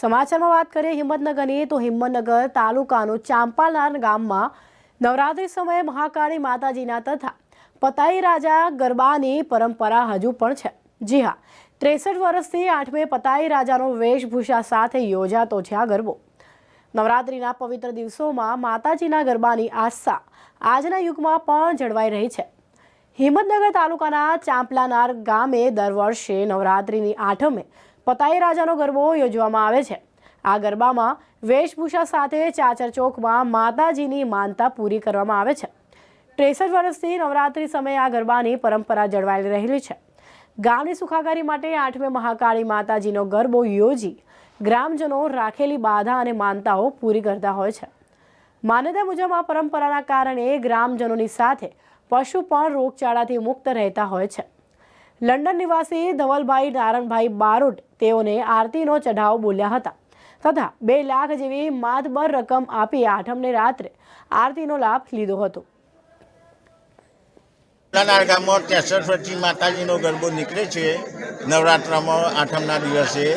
સમાચારમાં વાત કરીએ હિંમતનગરની, તો હિંમતનગર તાલુકાનું ચાંપાલાર ગામમાં નવરાત્રિ સમયે મહાકાળી માતાજીના તથા પતાઈ રાજા ગરબાની પરંપરા હજુ પણ છે. જી હા, ત્રેસઠ વર્ષથી આઠમે પતાઈ રાજાનો વેશભૂષા સાથે યોજાતો છે આ ગરબો. નવરાત્રિના પવિત્ર દિવસોમાં માતાજીના ગરબાની આસ્થા આજના યુગમાં પણ જળવાઈ રહી છે. હિંમતનગર તાલુકાના ચાંપલાનાર ગામે દર વર્ષે નવરાત્રિની આઠમે પતાઈ રાજાનો ગરબો યોજવામાં આવે છે. આ ગરબામાં વેશભૂષા સાથે ચાચર ચોકમાં માતાજીની માનતા પૂરી કરવામાં આવે છે. ત્રેસઠ વર્ષથી નવરાત્રિ સમયે આ ગરબાની પરંપરા જળવાઈ રહેલી છે. ગામની સુખાકારી માટે આઠમે મહાકાળી માતાજીનો ગરબો યોજી ગ્રામજનો રાખેલી બાધા અને માનતાઓ પૂરી કરતા હોય છે. માન્યતા મુજબ આ પરંપરાના કારણે ગ્રામજનોની સાથે પશુ પણ રોગચાળાથી મુક્ત રહેતા હોય છે. લંડન નિવાસી ધવલભાઈ નારણભાઈ બારોટ તેઓને આરતીનો ચઢાવ બોલ્યા હતા. તથા બે લાખ જેવી માતબર રકમ આપી આઠમને રાત્રે આરતીનો લાભ લીધો હતો. નાના ગામમાં ત્રેસઠ માતાજીનો ગરબો નીકળે છે. નવરાત્રામાં આઠમના દિવસે.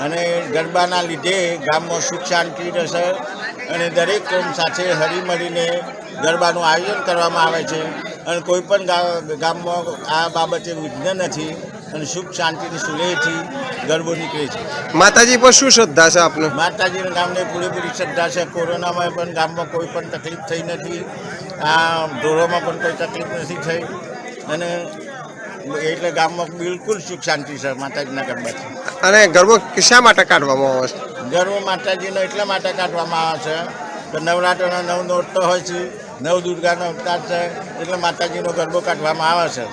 અને ગરબાના લીધે ગામમાં સુખ શાંતિ રહેશે. અને દરેક કોમ સાથે હળીમળીને ગરબાનું આયોજન કરવામાં આવે છે. અને કોઈ પણ ગામમાં આ બાબતે વિઘ્ન નથી અને સુખ શાંતિની સુલેથી ગરબો નીકળે છે. માતાજી પર શું શ્રદ્ધા છે આપને? માતાજીના ગામને પૂરેપૂરી શ્રદ્ધા છે. કોરોનામાં પણ ગામમાં કોઈ પણ તકલીફ થઈ નથી. આ ઢોરોમાં પણ કોઈ તકલીફ નથી થઈ. અને એટલે ગામમાં બિલકુલ સુખ શાંતિ છે માતાજીના ગરબાથી અને ગરબો શા માટે કાઢવામાં આવે છે? ગરબો માતાજીનો એટલા માટે કાઢવામાં આવે છે કે નવરાત્રનો નવ નોરતો હોય છે. નવ દુર્ગાનો અવતાર છે એટલે માતાજીનો ગરબો કાઢવામાં આવે છે.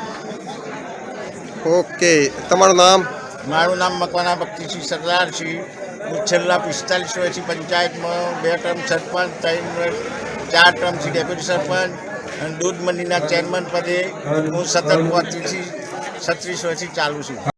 ઓકે તમારું નામ? મારું નામ મકવાના ભક્તિસિંહ સરદાર છે હું છેલ્લા પિસ્તાલીસ વર્ષથી પંચાયતમાં બે ટર્મ સરપંચ ત્રણ ચાર ટર્મથી ડેપ્યુટી સરપંચ અને દૂધ મંડીના ચેરમેન પદે હું સતત પચીસથી છત્રીસ વર્ષથી ચાલુ છું.